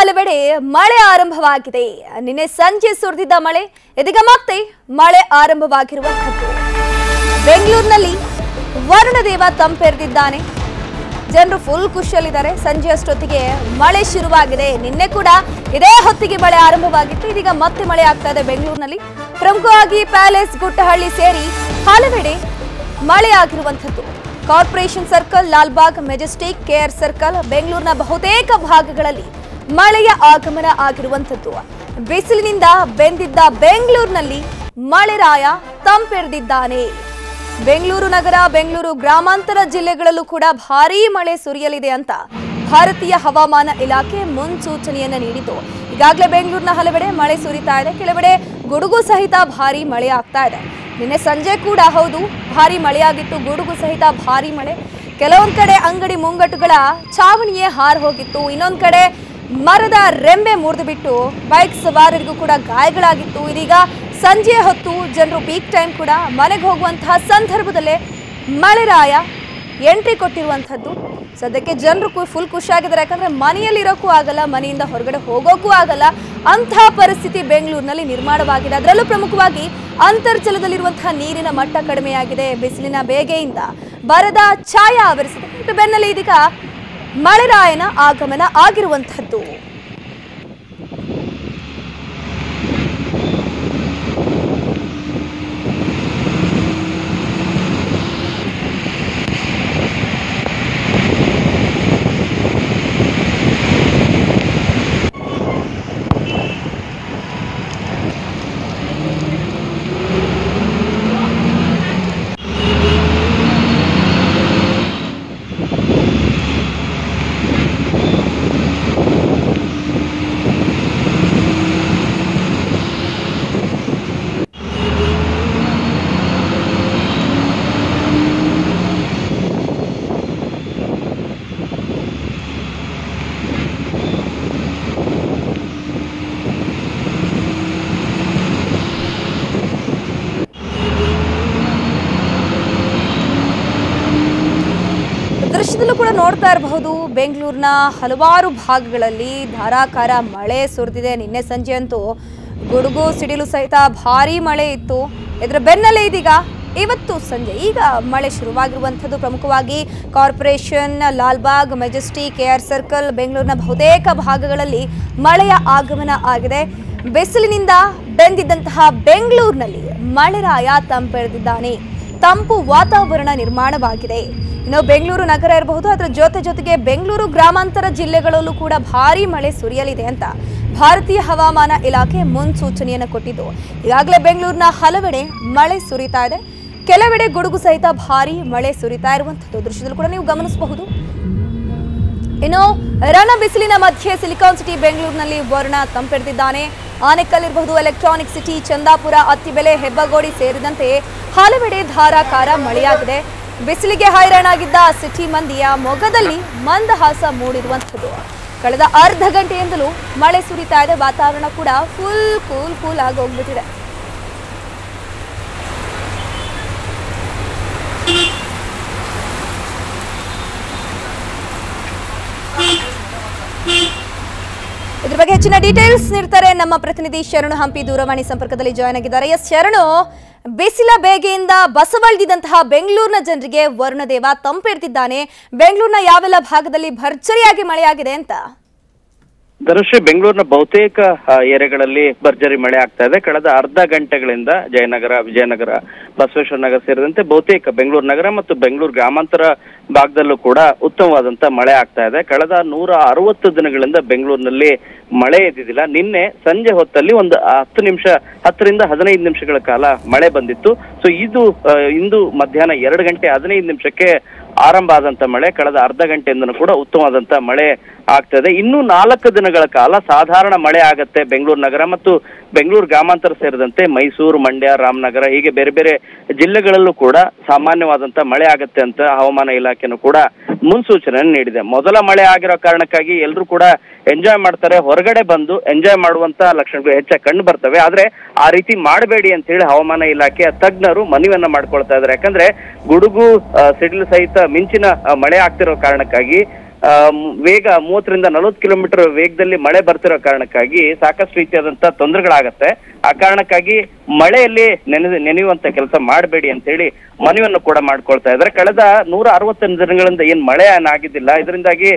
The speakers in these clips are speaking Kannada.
ಹಲವೆಡೆ ಮಳೆ ಆರಂಭವಾಗಿದೆ. ನಿನ್ನೆ ಸಂಜೆ ಸುರಿದಿದ್ದ ಮಳೆ ಇದೀಗ ಮತ್ತೆ ಮಳೆ ಆರಂಭವಾಗಿರುವಂಥದ್ದು ಬೆಂಗಳೂರಿನಲ್ಲಿ ವರುಣದೇವ ತಂಪೆರೆದಿದ್ದಾನೆ. ಜನರು ಫುಲ್ ಖುಷಿಯಲ್ಲಿದ್ದಾರೆ. ಸಂಜೆ ಅಷ್ಟೊತ್ತಿಗೆ ಮಳೆ ಶುರುವಾಗಿದೆ. ನಿನ್ನೆ ಕೂಡ ಇದೇ ಹೊತ್ತಿಗೆ ಮಳೆ ಆರಂಭವಾಗಿತ್ತು. ಇದೀಗ ಮತ್ತೆ ಮಳೆ ಆಗ್ತಾ ಇದೆ ಬೆಂಗಳೂರಿನಲ್ಲಿ. ಪ್ರಮುಖವಾಗಿ ಪ್ಯಾಲೇಸ್ ಗುಟ್ಟಹಳ್ಳಿ ಸೇರಿ ಹಲವೆಡೆ ಮಳೆ ಆಗಿರುವಂಥದ್ದು. Corporation circle, Lalbagh, majestic, K R circle, ಬೆಂಗಳೂರಿನ ಬಹುತೇಕ ಭಾಗಗಳಲ್ಲಿ ಮಳೆಯ ಆಗಮನ ಆಗಿರುವಂಥದ್ದು. ಬಿಸಿಲಿನಿಂದ ಬೆಂದಿದ್ದ ಬೆಂಗಳೂರಿನಲ್ಲಿ ಮಳೆರಾಯ ತಂಪೆರೆದಿದ್ದಾನೆ. ಬೆಂಗಳೂರು ನಗರ, ಬೆಂಗಳೂರು ಗ್ರಾಮಾಂತರ ಜಿಲ್ಲೆಗಳಲ್ಲೂ ಕೂಡ ಭಾರೀ ಮಳೆ ಸುರಿಯಲಿದೆ ಅಂತ ಭಾರತೀಯ ಹವಾಮಾನ ಇಲಾಖೆ ಮುನ್ಸೂಚನೆಯನ್ನ ನೀಡಿತು ಈಗಾಗಲೇ ಬೆಂಗಳೂರಿನ ಹಲವೆಡೆ ಮಳೆ ಸುರಿತಾ ಇದೆ. ಕೆಲವೆಡೆ ಗುಡುಗು ಸಹಿತ ಭಾರೀ ಮಳೆ ಆಗ್ತಾ ಇದೆ. ನಿನ್ನೆ ಸಂಜೆ ಕೂಡ ಹೌದು, ಭಾರಿ ಮಳೆಯಾಗಿತ್ತು, ಗುಡುಗು ಸಹಿತ ಭಾರಿ ಮಳೆ. ಕೆಲವೊಂದು ಕಡೆ ಅಂಗಡಿ ಮುಂಗಟ್ಟುಗಳ ಚಾವಣಿಯೇ ಹಾರು ಹೋಗಿತ್ತು. ಇನ್ನೊಂದು ಕಡೆ ಮರದ ರೆಂಬೆ ಮುರಿದು ಬಿಟ್ಟು ಬೈಕ್ ಸವಾರರಿಗೂ ಕೂಡ ಗಾಯಗಳಾಗಿತ್ತು. ಇದೀಗ ಸಂಜೆ ಹೊತ್ತು ಜನರು ಪೀಕ್ ಟೈಮ್ ಕೂಡ ಮನೆಗೆ ಹೋಗುವಂತಹ ಸಂದರ್ಭದಲ್ಲೇ ಮಳೆರಾಯ ಎಂಟ್ರಿ ಕೊಟ್ಟಿರುವಂಥದ್ದು. ಸದ್ಯಕ್ಕೆ ಜನರು ಫುಲ್ ಖುಷಿಯಾಗಿದ್ದಾರೆ. ಯಾಕಂದ್ರೆ ಮನೆಯಲ್ಲಿರೋಕ್ಕೂ ಆಗಲ್ಲ, ಮನೆಯಿಂದ ಹೊರಗಡೆ ಹೋಗೋಕ್ಕೂ ಆಗಲ್ಲ. ಅಂತಹ ಪರಿಸ್ಥಿತಿ ಬೆಂಗಳೂರಿನಲ್ಲಿ ನಿರ್ಮಾಣವಾಗಿದೆ. ಅದರಲ್ಲೂ ಪ್ರಮುಖವಾಗಿ ಅಂತರ್ಜಲದಲ್ಲಿರುವಂತಹ ನೀರಿನ ಮಟ್ಟ ಕಡಿಮೆಯಾಗಿದೆ. ಬಿಸಿಲಿನ ಬೇಗೆಯಿಂದ ಬರದ ಛಾಯ ಆವರಿಸಿದೆ. ಬೆನ್ನಲ್ಲಿ ಇದೀಗ ಮಳೆರಾಯನ ಆಗಮನ ಆಗಿರುವಂಥದ್ದು ದೃಶ್ಯದಲ್ಲೂ ಕೂಡ ನೋಡ್ತಾ ಇರಬಹುದು, ಬೆಂಗಳೂರಿನ ಹಲವಾರು ಭಾಗಗಳಲ್ಲಿ ಧಾರಾಕಾರ ಮಳೆ ಸುರಿದಿದೆ. ನಿನ್ನೆ ಸಂಜೆ ಅಂತೂ ಗುಡುಗು ಸಿಡಿಲು ಸಹಿತ ಭಾರಿ ಮಳೆ ಇತ್ತು. ಇದರ ಬೆನ್ನಲ್ಲೇ ಇದೀಗ ಇವತ್ತು ಸಂಜೆ ಈಗ ಮಳೆ ಶುರುವಾಗಿರುವಂಥದ್ದು. ಪ್ರಮುಖವಾಗಿ corporation, Lalbagh, majestic K R circle, ಬೆಂಗಳೂರಿನ ಬಹುತೇಕ ಭಾಗಗಳಲ್ಲಿ ಮಳೆಯ ಆಗಮನ ಆಗಿದೆ. ಬಿಸಿಲಿನಿಂದ ಬೆಂದಿದ್ದಂತಹ ಬೆಂಗಳೂರಿನಲ್ಲಿ ಮಳೆರಾಯ ತಂಪೆರೆದಿದ್ದಾನೆ. ತಂಪು ವಾತಾವರಣ ನಿರ್ಮಾಣವಾಗಿದೆ. ಇನ್ನು ಬೆಂಗಳೂರು ನಗರ ಇರಬಹುದು. ಅದರ ಜೊತೆ ಜೊತೆಗೆ ಬೆಂಗಳೂರು ಗ್ರಾಮಾಂತರ ಜಿಲ್ಲೆಗಳಲ್ಲೂ ಕೂಡ ಭಾರಿ ಮಳೆ ಸುರಿಯಲಿದೆ ಅಂತ ಭಾರತೀಯ ಹವಾಮಾನ ಇಲಾಖೆ ಮುನ್ಸೂಚನೆಯನ್ನು ಕೊಟ್ಟಿದ್ದು. ಈಗಾಗಲೇ ಬೆಂಗಳೂರಿನ ಹಲವೆಡೆ ಮಳೆ ಸುರಿತಾ ಇದೆ. ಕೆಲವೆಡೆ ಗುಡುಗು ಸಹಿತ ಭಾರಿ ಮಳೆ ಸುರಿತಾ ಇರುವಂಥದ್ದು ದೃಶ್ಯದಲ್ಲಿ ಕೂಡ ನೀವು ಗಮನಿಸಬಹುದು. ಇನ್ನು ರಣ ಬಿಸಿಲಿನ ಮಧ್ಯೆ ಸಿಲಿಕಾನ್ ಸಿಟಿ ಬೆಂಗಳೂರಿನಲ್ಲಿ ವರ್ಣ ತಂಪೆರೆದಿದ್ದಾನೆ ಆನೆಕಲ್ ಇರಬಹುದು ಎಲೆಕ್ಟ್ರಾನಿಕ್ ಸಿಟಿ, ಚಂದಾಪುರ, ಅತ್ತಿಬೆಲೆ, ಹೆಬ್ಬಗೋಡಿ ಸೇರಿದಂತೆ ಹಲವೆಡೆ ಧಾರಾಕಾರ ಮಳೆಯಾಗಿದೆ. ಬಿಸಿಲಿಗೆ ಹೈರಾಣಾಗಿದ್ದ ಸಿಟಿ ಮಂದಿಯ ಮೊಗದಲ್ಲಿ ಮಂದಹಾಸ ಮೂಡಿರುವಂಥದ್ದು. ಕಳೆದ ಅರ್ಧ ಗಂಟೆಯಿಂದಲೂ ಮಳೆ ಸುರಿತಾ ಇದೆ. ವಾತಾವರಣ ಕೂಡ ಫುಲ್ ಕೂಲ್ ಕೂಲ್ ಆಗಿ ಹೋಗ್ಬಿಟ್ಟಿದೆ. ಇದ್ರ ಬಗ್ಗೆ ಹೆಚ್ಚಿನ ಡೀಟೇಲ್ಸ್ ನೀಡ್ತಾರೆ ನಮ್ಮ ಪ್ರತಿನಿಧಿ ಶರಣು ಹಂಪಿ ದೂರವಾಣಿ ಸಂಪರ್ಕದಲ್ಲಿ ಜಾಯ್ನ್ ಆಗಿದ್ದಾರೆ. ಎಸ್, ಶರಣು, ಬಿಸಿಲ ಬೇಗೆಯಿಂದ ಬಸವಳಿದಂತಹ ಬೆಂಗಳೂರಿನ ಜನರಿಗೆ ವರುಣದೇವ ತಂಪಿಡ್ತಿದ್ದಾನೆ ಬೆಂಗಳೂರಿನ ಯಾವೆಲ್ಲ ಭಾಗದಲ್ಲಿ ಭರ್ಜರಿಯಾಗಿ ಮಳೆಯಾಗಿದೆ ಅಂತ? ಧನುಶ್ರೀ ಬೆಂಗಳೂರಿನ ಬಹುತೇಕ ಏರಿಯಾಗಳಲ್ಲಿ ಭರ್ಜರಿ ಮಳೆ ಆಗ್ತಾ ಇದೆ. ಕಳೆದ ಅರ್ಧ ಗಂಟೆಗಳಿಂದ ಜಯನಗರ, ವಿಜಯನಗರ, ಬಸವೇಶ್ವರ ನಗರ ಸೇರಿದಂತೆ ಬಹುತೇಕ ಬೆಂಗಳೂರು ನಗರ ಮತ್ತು ಬೆಂಗಳೂರು ಗ್ರಾಮಾಂತರ ಭಾಗದಲ್ಲೂ ಕೂಡ ಉತ್ತಮವಾದಂತ ಮಳೆ ಆಗ್ತಾ ಇದೆ. ಕಳೆದ ನೂರ ಅರವತ್ತು ದಿನಗಳಿಂದ ಬೆಂಗಳೂರಿನಲ್ಲಿ ಮಳೆ ಎದ್ದಿದ್ದಿಲ್ಲ. ನಿನ್ನೆ ಸಂಜೆ ಹೊತ್ತಲ್ಲಿ ಒಂದು ಹತ್ತು ನಿಮಿಷ, ಹತ್ತರಿಂದ ಹದಿನೈದು ನಿಮಿಷಗಳ ಕಾಲ ಮಳೆ ಬಂದಿತ್ತು. ಸೊ ಇದು ಇಂದು ಮಧ್ಯಾಹ್ನ ಎರಡು ಗಂಟೆ ಹದಿನೈದು ನಿಮಿಷಕ್ಕೆ ಆರಂಭ ಆದಂತ ಮಳೆ, ಕಳೆದ ಅರ್ಧ ಗಂಟೆಯಿಂದನೂ ಕೂಡ ಉತ್ತಮವಾದಂತ ಮಳೆ ಆಗ್ತದೆ. ಇನ್ನು ನಾಲ್ಕು ದಿನಗಳ ಕಾಲ ಸಾಧಾರಣ ಮಳೆ ಆಗತ್ತೆ ಬೆಂಗಳೂರು ನಗರ ಮತ್ತು ಬೆಂಗಳೂರು ಗ್ರಾಮಾಂತರ ಸೇರಿದಂತೆ ಮೈಸೂರು, ಮಂಡ್ಯ, ರಾಮನಗರ, ಹೀಗೆ ಬೇರೆ ಬೇರೆ ಜಿಲ್ಲೆಗಳಲ್ಲೂ ಕೂಡ ಸಾಮಾನ್ಯವಾದಂತ ಮಳೆ ಆಗತ್ತೆ ಅಂತ ಹವಾಮಾನ ಇಲಾಖೆನೂ ಕೂಡ ಮುನ್ಸೂಚನೆ ನೀಡಿದೆ. ಮೊದಲ ಮಳೆ ಆಗಿರೋ ಕಾರಣಕ್ಕಾಗಿ ಎಲ್ಲರೂ ಕೂಡ ಎಂಜಾಯ್ ಮಾಡ್ತಾರೆ. ಹೊರಗಡೆ ಬಂದು ಎಂಜಾಯ್ ಮಾಡುವಂತ ಲಕ್ಷಣಗಳು ಹೆಚ್ಚಾಗಿ ಕಂಡು ಬರ್ತವೆ. ಆದ್ರೆ ಆ ರೀತಿ ಮಾಡಬೇಡಿ ಅಂತ ಹೇಳಿ ಹವಾಮಾನ ಇಲಾಖೆಯ ತಜ್ಞರು ಮನವಿಯನ್ನ ಮಾಡ್ಕೊಳ್ತಾ ಇದ್ದಾರೆ. ಯಾಕಂದ್ರೆ ಗುಡುಗು ಸಿಡಿಲು ಸಹಿತ ಮಿಂಚಿನ ಮಳೆ ಆಗ್ತಿರೋ ಕಾರಣಕ್ಕಾಗಿ ವೇಗ ಮೂವತ್ತರಿಂದ ನಲವತ್ತು ಕಿಲೋಮೀಟರ್ ವೇಗದಲ್ಲಿ ಮಳೆ ಬರ್ತಿರೋ ಕಾರಣಕ್ಕಾಗಿ ಸಾಕಷ್ಟು ರೀತಿಯಾದಂತಹ ತೊಂದರೆಗಳಾಗತ್ತೆ. ಆ ಕಾರಣಕ್ಕಾಗಿ ಮಳೆಯಲ್ಲಿ ನೆನೆ ನೆನೆಯುವಂತ ಕೆಲಸ ಮಾಡಬೇಡಿ ಅಂತ ಹೇಳಿ ಮನವಿಯನ್ನು ಕೂಡ ಮಾಡ್ಕೊಳ್ತಾ ಇದ್ದಾರೆ. ಕಳೆದ ನೂರ ಅರವತ್ತೊಂದು ದಿನಗಳಿಂದ ಏನ್ ಮಳೆ ಆಗಿದ್ದಿಲ್ಲ. ಇದರಿಂದಾಗಿ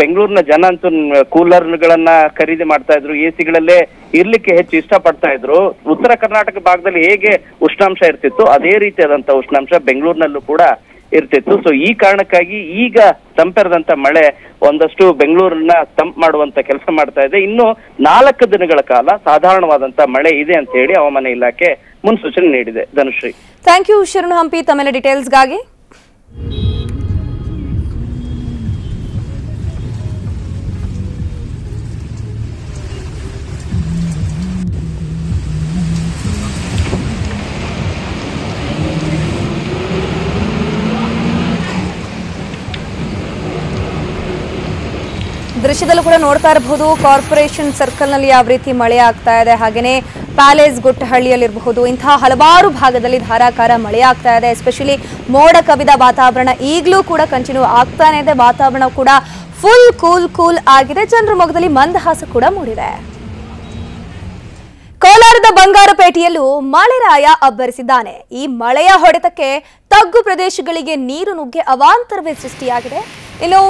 ಬೆಂಗಳೂರಿನ ಜನ ಅಂತೂ ಕೂಲರ್ಗಳನ್ನ ಖರೀದಿ ಮಾಡ್ತಾ ಇದ್ರು. ಎ ಸಿಗಳಲ್ಲೇ ಇರ್ಲಿಕ್ಕೆ ಹೆಚ್ಚು ಇಷ್ಟ ಪಡ್ತಾ ಇದ್ರು. ಉತ್ತರ ಕರ್ನಾಟಕ ಭಾಗದಲ್ಲಿ ಹೇಗೆ ಉಷ್ಣಾಂಶ ಇರ್ತಿತ್ತು, ಅದೇ ರೀತಿಯಾದಂತ ಉಷ್ಣಾಂಶ ಬೆಂಗಳೂರಿನಲ್ಲೂ ಕೂಡ ಇರ್ತಿತ್ತು ಸೊ ಈ ಕಾರಣಕ್ಕಾಗಿ ಈಗ ತಂಪೆರೆದಂತ ಮಳೆ ಒಂದಷ್ಟು ಬೆಂಗಳೂರನ್ನ ತಂಪ್ ಮಾಡುವಂತ ಕೆಲಸ ಮಾಡ್ತಾ ಇದೆ. ಇನ್ನು ನಾಲ್ಕು ದಿನಗಳ ಕಾಲ ಸಾಧಾರಣವಾದಂತ ಮಳೆ ಇದೆ ಅಂತ ಹೇಳಿ ಹವಾಮಾನ ಇಲಾಖೆ ಮುನ್ಸೂಚನೆ ನೀಡಿದೆ. Dhanushree. Thank you Sharan Hampi. ತಮ್ಮೆಲ್ಲ ಡೀಟೇಲ್ಸ್ಗಾಗಿ ದೃಶ್ಯದಲ್ಲೂ ಕೂಡ ನೋಡ್ತಾ ಇರಬಹುದು ಕಾರ್ಪೊರೇಷನ್ ಸರ್ಕಲ್ನಲ್ಲಿ ಯಾವ ರೀತಿ ಮಳೆ ಆಗ್ತಾ ಇದೆ ಹಾಗೆಯೇ ಪ್ಯಾಲೇಸ್ ಗುಟ್ಟಹಳ್ಳಿಯಲ್ಲಿರಬಹುದು. ಇಂತಹ ಹಲವಾರು ಭಾಗದಲ್ಲಿ ಧಾರಾಕಾರ ಮಳೆ ಆಗ್ತಾ ಇದೆ ಎಸ್ಪೆಷಲಿ ಮೋಡ ಕವಿದ ವಾತಾವರಣ ಈಗಲೂ ಕೂಡ ಕಂಟಿನ್ಯೂ ಆಗ್ತಾನೆ ಇದೆ. ವಾತಾವರಣ ಕೂಡ ಫುಲ್ ಕೂಲ್ ಕೂಲ್ ಆಗಿದೆ. ಜನರ ಮೊಗದಲ್ಲಿ ಮಂದಹಾಸ ಕೂಡ ಮೂಡಿದೆ. ಕೋಲಾರದ ಬಂಗಾರಪೇಟೆಯಲ್ಲೂ ಮಳೆರಾಯ ಅಬ್ಬರಿಸಿದ್ದಾನೆ. ಈ ಮಳೆಯ ಹೊಡೆತಕ್ಕೆ ತಗ್ಗು ಪ್ರದೇಶಗಳಿಗೆ ನೀರು ನುಗ್ಗೆ ಅವಾಂತರವೇ ಸೃಷ್ಟಿಯಾಗಿದೆ. ಇನ್ನು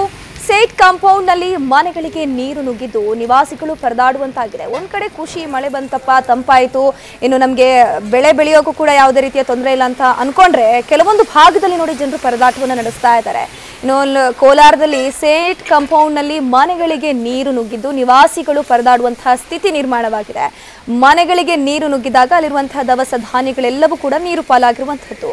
ಸೇಟ್ ಕಾಂಪೌಂಡ್ನಲ್ಲಿ ಮನೆಗಳಿಗೆ ನೀರು ನುಗ್ಗಿದ್ದು ನಿವಾಸಿಗಳು ಪರದಾಡುವಂತಾಗಿದೆ. ಒಂದ್ ಕಡೆ ಖುಷಿ, ಮಳೆ ಬಂತಪ್ಪ, ತಂಪಾಯಿತು. ಇನ್ನು ನಮಗೆ ಬೆಳೆ ಬೆಳೆಯೋಕ್ಕೂ ಕೂಡ ಯಾವುದೇ ರೀತಿಯ ತೊಂದರೆ ಇಲ್ಲ ಅಂತ ಅನ್ಕೊಂಡ್ರೆ ಕೆಲವೊಂದು ಭಾಗದಲ್ಲಿ ನೋಡಿ ಜನರು ಪರದಾಟವನ್ನು ನಡೆಸ್ತಾ ಇದ್ದಾರೆ. ಇನ್ನು ಕೋಲಾರದಲ್ಲಿ ಸೇಟ್ ಕಾಂಪೌಂಡ್ನಲ್ಲಿ ಮನೆಗಳಿಗೆ ನೀರು ನುಗ್ಗಿದ್ದು ನಿವಾಸಿಗಳು ಪರದಾಡುವಂತಹ ಸ್ಥಿತಿ ನಿರ್ಮಾಣವಾಗಿದೆ. ಮನೆಗಳಿಗೆ ನೀರು ನುಗ್ಗಿದಾಗ ಅಲ್ಲಿರುವಂತಹ ದವಸ ಧಾನ್ಯಗಳೆಲ್ಲವೂ ಕೂಡ ನೀರು ಪಾಲಾಗಿರುವಂತಹದ್ದು.